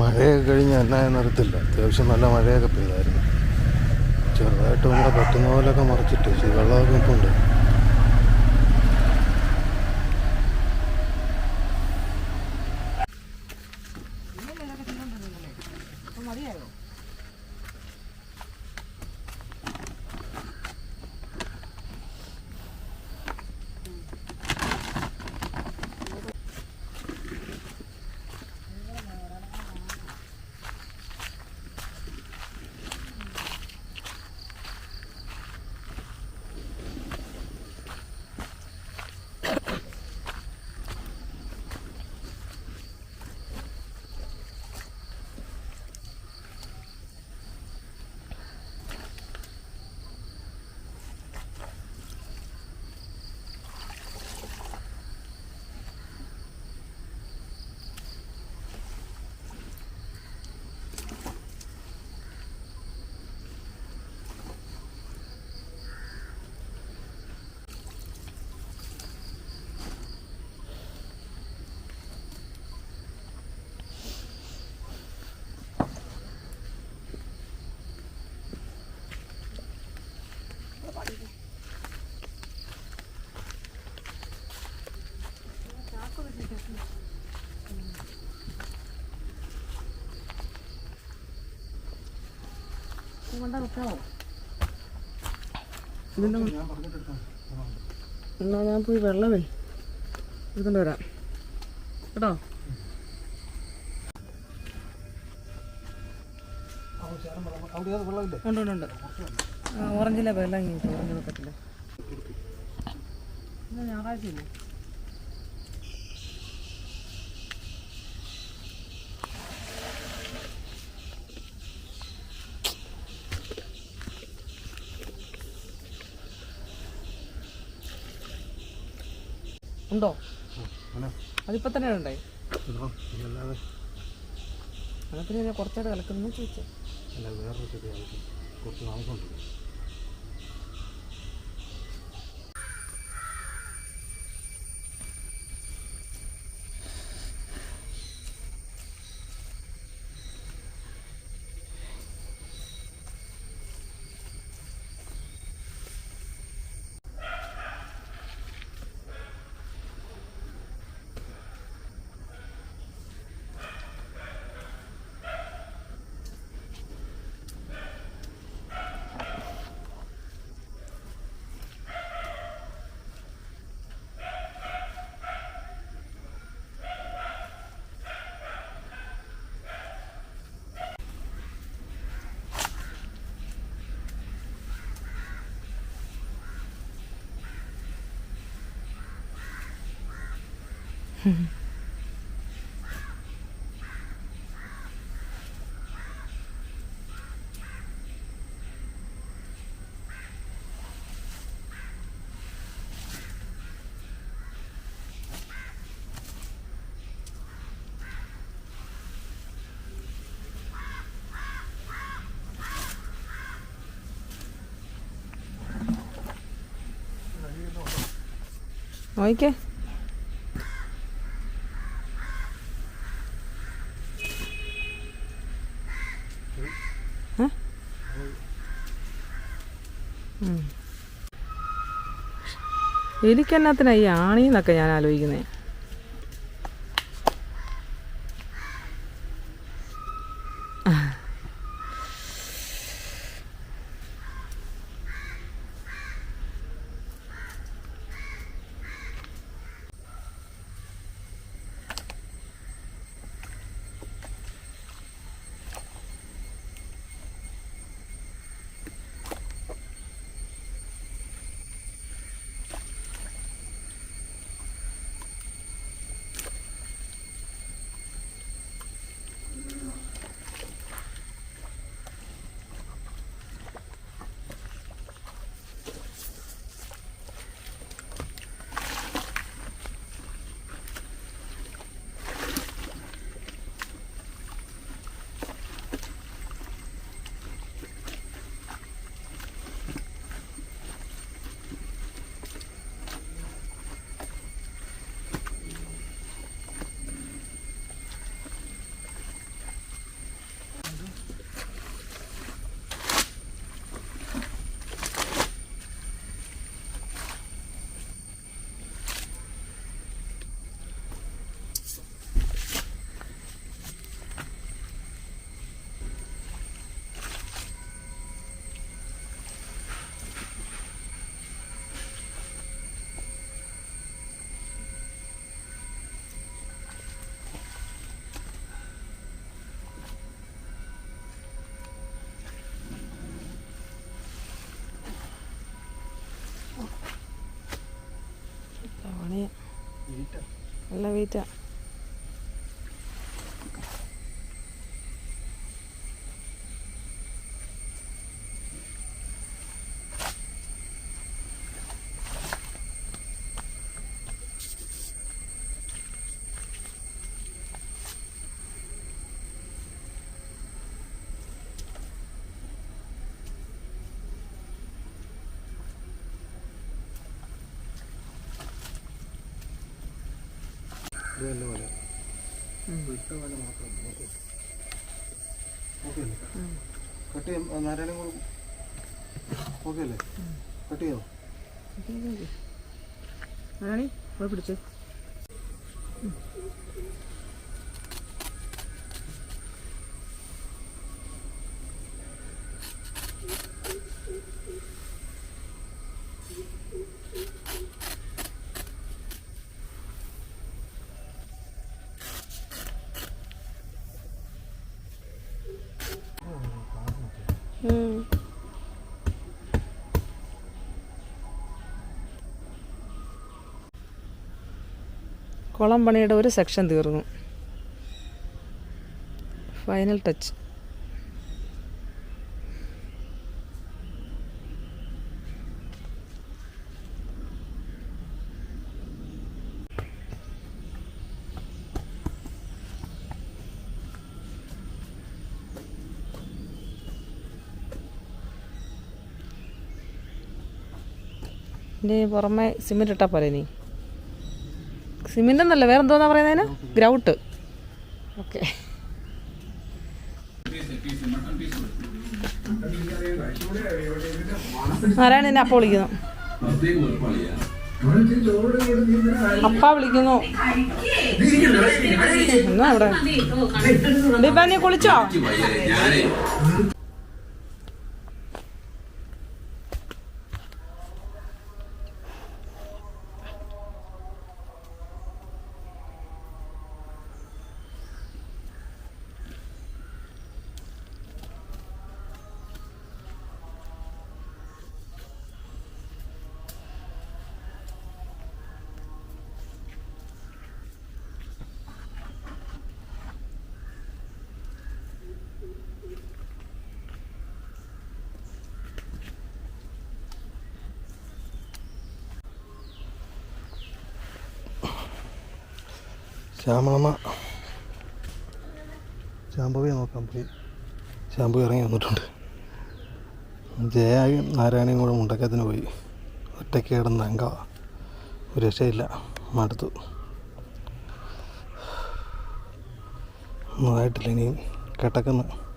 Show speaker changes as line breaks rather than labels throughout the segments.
മഴയൊക്കെ കഴിഞ്ഞ് എന്നാ നിർത്തില്ല. അത്യാവശ്യം നല്ല മഴയൊക്കെ പെയ്തായിരുന്നു. ചെറുതായിട്ട് നമ്മുടെ പറ്റുന്ന പോലെയൊക്കെ മറിച്ചിട്ട് വെള്ളമൊക്കെ ഇപ്പുണ്ട്
എന്നാ ഞാൻ പോയി വെള്ളമേ എടുത്തോണ്ട് വരാം. കേട്ടോ? ഉണ്ട് ഉണ്ട് ഉണ്ട്. ഓറഞ്ചിലെ വെള്ളം ഇങ്ങനെ ഓറഞ്ച് വെക്കത്തില്ല. ഞായറാഴ്ച ഞായറാഴ്ചയില്ലേ? ഉണ്ടോ? അതിപ്പോ തന്നെ ഉണ്ടായി
അല്ലാതെ
അത് പിന്നെ കുറച്ചായിട്ട് കലക്കുന്നു ചോദിച്ചു.
അല്ല വേറൊരു കുറച്ച് താമസമുണ്ട്
നോക്കിക്കേ ഏ? എലിക്കെന്നാത്തിനാ ഈ ആണിന്നൊക്കെ ഞാൻ Malaya. Vita. La Vita.
ഇത് നല്ല വല ഇട്ട വല മാത്രം ഓക്കെ. കട്ട് ചെയ്യാം. നാരായണ കൂടെ. ഓക്കെ അല്ലേ? കട്ട് ചെയ്യാമോ
അതാണി പോയി പിടിച്ചു. കുളം പണിയുടെ ഒരു സെക്ഷൻ തീർന്നു. ഫൈനൽ ടച്ച് ഇനി പുറമെ സിമെന്റ് ഇട്ടാൽ പോലെ നീ സിമെന്റ് എന്നല്ല വേറെ എന്തോന്നാ പറയുന്നതിന്? ഗ്രൗട്ട് ഓക്കെ. ആരാണ് എന്നെ അപ്പ വിളിക്കുന്നു അപ്പ വിളിക്കുന്നു. എന്നാ അവിടെ ദീപാ നീ കുളിച്ചോ?
ശ്യാമളമ്മ ശാമ്പവിയെ നോക്കാൻ പോയി ശാമ്പവി ഇറങ്ങി വന്നിട്ടുണ്ട്. ജയായും നാരായണയും കൂടെ മുണ്ടക്കത്തിന് പോയി. ഒറ്റയ്ക്ക് കിടന്ന് അങ്ക. ഒരു രക്ഷയില്ല. മടുത്തു. ഒന്നും ഇനിയും. കിടക്കുന്നു.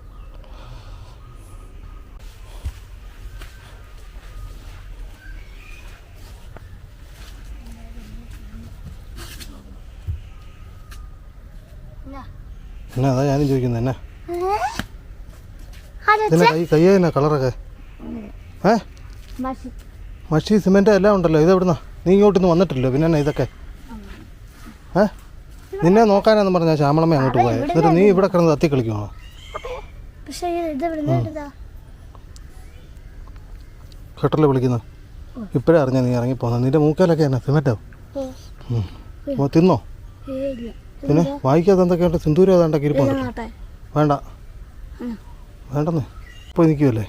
എന്നാ അതാ ഞാനും ചോദിക്കുന്നത് എന്നാ ഇതിനെ കൈ കയ്യ എന്നാ കളറൊക്കെ? ഏ? മഷി. സിമെന്റ് എല്ലാം ഉണ്ടല്ലോ ഇത് എവിടുന്നാ? നീ ഇങ്ങോട്ടൊന്നും വന്നിട്ടില്ലോ പിന്നെ എന്നാ ഇതൊക്കെ? ഏ? നിന്നെ നോക്കാനാന്ന് പറഞ്ഞാൽ ശ്യാമളമ്മ അങ്ങോട്ട് പോയത് എന്നിട്ട് നീ ഇവിടെ കിടന്ന് തത്തി കളിക്കുമോ
പക്ഷേ
വിളിക്കുന്നു. ഇപ്പോഴേ അറിഞ്ഞാ നീ ഇറങ്ങി പോകുന്നത് നിന്റെ മൂക്കാലൊക്കെ എന്നാ സിമെന്റോ ഓ തിന്നോ? പിന്നെ വായിക്കാതെ എന്തൊക്കെയുണ്ട് സിന്ദൂരം ഏതാണ്ടൊക്കെ ഇരിപ്പുണ്ട് വേണ്ട. വേണ്ടെന്ന്. ഇപ്പോൾ നിൽക്കുമല്ലേ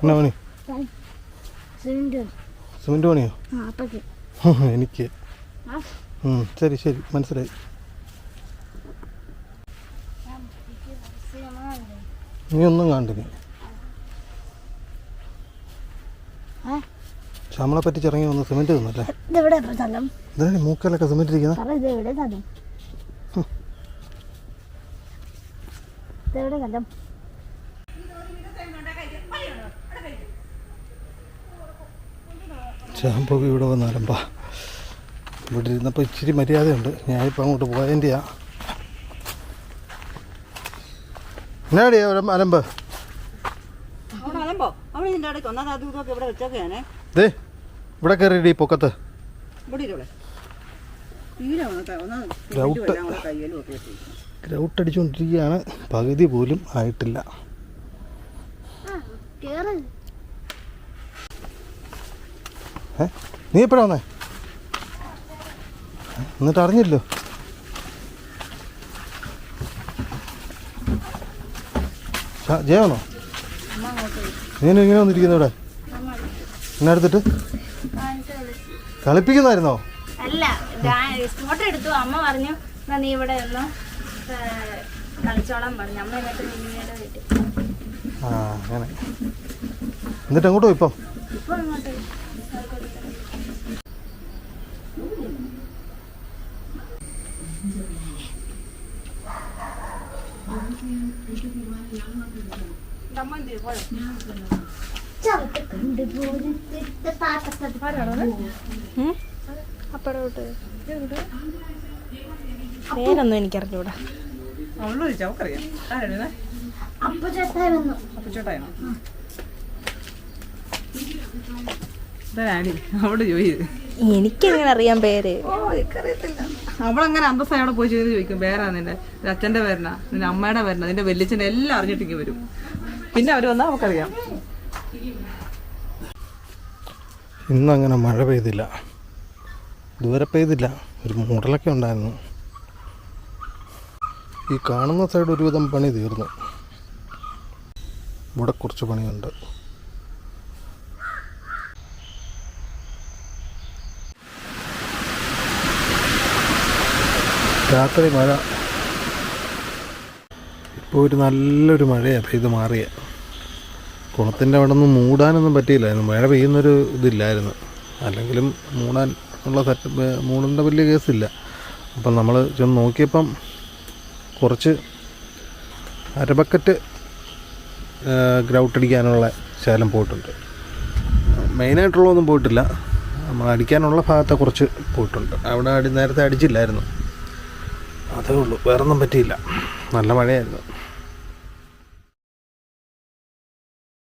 എന്നാ പണി? സിമെന്റ് പണിയോ? എനിക്ക്. ശരി ശരി. മനസ്സിലായി. നീ ഒന്നും കണ്ടിനി
ഏ?
ശ്യാമളെ പറ്റിച്ചിറങ്ങി വന്ന് വന്ന തിന്നല്ലേ?
ഇതെവിടെ ഇപ്പൊ സ്ഥലം
ഇതാണ് മൂക്കലൊക്കെ സിമെന്റ് ഇരിക്കുന്നത് ശ്യാമ്പൊക്കെ ഇവിടെ വന്നാലമ്പാ ഇവിടെ ഇരുന്നപ്പോൾ ഇച്ചിരി മര്യാദയുണ്ട്. ഞാൻ ഞാനിപ്പോൾ അങ്ങോട്ട് പോയതിന്റെയാ എന്നാടിയാ അലമ്പ്
അവിടെ അലമ്പോ അവിടെ ഇതിന്റെ ഇടയ്ക്ക് ഒന്നാമത് അത് ഇതൊക്കെ ഇവിടെ വെച്ചൊക്കെയാണേ
ദേ ഇവിടെ കയറിയിടി പൊക്കത്ത്. ഗ്രൗട്ട്. ഗ്രൗട്ട് അടിച്ചുകൊണ്ടിരിക്കുകയാണ് പകുതി പോലും ആയിട്ടില്ല. നീ എപ്പോഴാ വന്നേ? എന്നിട്ട് അറിഞ്ഞില്ലോ ജയാണോ ജയമാണോ നീ ഇങ്ങനെ വന്നിരിക്കുന്നു ഇവിടെ എന്നെ എടുത്തിട്ട്? കളിപ്പിക്കുന്നായിരുന്നോ?
അല്ല ഫോട്ടോ എടുത്തു. അമ്മ പറഞ്ഞു നീ ഇവിടെ ഒന്ന് കളിച്ചോളാൻ പറഞ്ഞു. അമ്മ എന്നിട്ട് നിങ്ങളുടെ വീട്ടിൽ.
ആ അങ്ങനെ. എന്നിട്ട് ഇപ്പം?
ഇപ്പൊ അങ്ങോട്ട്
തിട്ട് പാട്ടപ്പത്
അപ്പടോട്ട് പേരൊന്നും എനിക്കറിഞ്ഞൂടാ.
ആരാണ് അപ്പച്ചോട്ടായോ അവിടെ ചോദിച്ചത്
എനിക്കെങ്ങനെ അറിയാൻ പേര്?
അവളങ്ങനെ അന്തസ്സായി അവിടെ പോയി ചെയ്ത് ചോദിക്കും പേരാ നിന്റെ? അച്ഛന്റെ പേരനാ? നിന്റെ അമ്മയുടെ പേരനാ? നിന്റെ വല്യച്ഛന്റെ എല്ലാം അറിഞ്ഞിട്ടിങ്ങി വരും. പിന്നെ അവർ വന്നാ അവക്കറിയാം
ഇന്നങ്ങനെ മഴ പെയ്തില്ല. ദൂരെ പെയ്തില്ല. ഒരു മൂടലൊക്കെ ഉണ്ടായിരുന്നു. ഈ കാണുന്ന സൈഡ് ഒരുവിധം പണി തീർന്നു. ഇവിടെ കുറച്ച് പണിയുണ്ട്. രാത്രി മഴ. ഇപ്പോൾ ഒരു നല്ലൊരു മഴയാണ് പെയ്ത് മാറിയ. കുളത്തിന്റെ അവിടെ നിന്ന് മൂടാനൊന്നും പറ്റിയില്ലായിരുന്നു. മഴ പെയ്യുന്നൊരു ഇതില്ലായിരുന്നു. അല്ലെങ്കിലും മൂടാൻ ഉള്ള സെറ്റ് മൂടേണ്ട വലിയ കേസില്ല. അപ്പം നമ്മൾ ചെന്ന് നോക്കിയപ്പം കുറച്ച് അരബക്കറ്റ് ഗ്രൗട്ടടിക്കാനുള്ള ശാലം പോയിട്ടുണ്ട്. മെയിനായിട്ടുള്ളതൊന്നും പോയിട്ടില്ല. നമ്മൾ അടിക്കാനുള്ള ഭാഗത്തെ കുറച്ച് പോയിട്ടുണ്ട്. അവിടെ അടി നേരത്തെ അടിച്ചില്ലായിരുന്നു. അതേ ഉള്ളൂ. വേറൊന്നും പറ്റിയില്ല. നല്ല മഴയായിരുന്നു.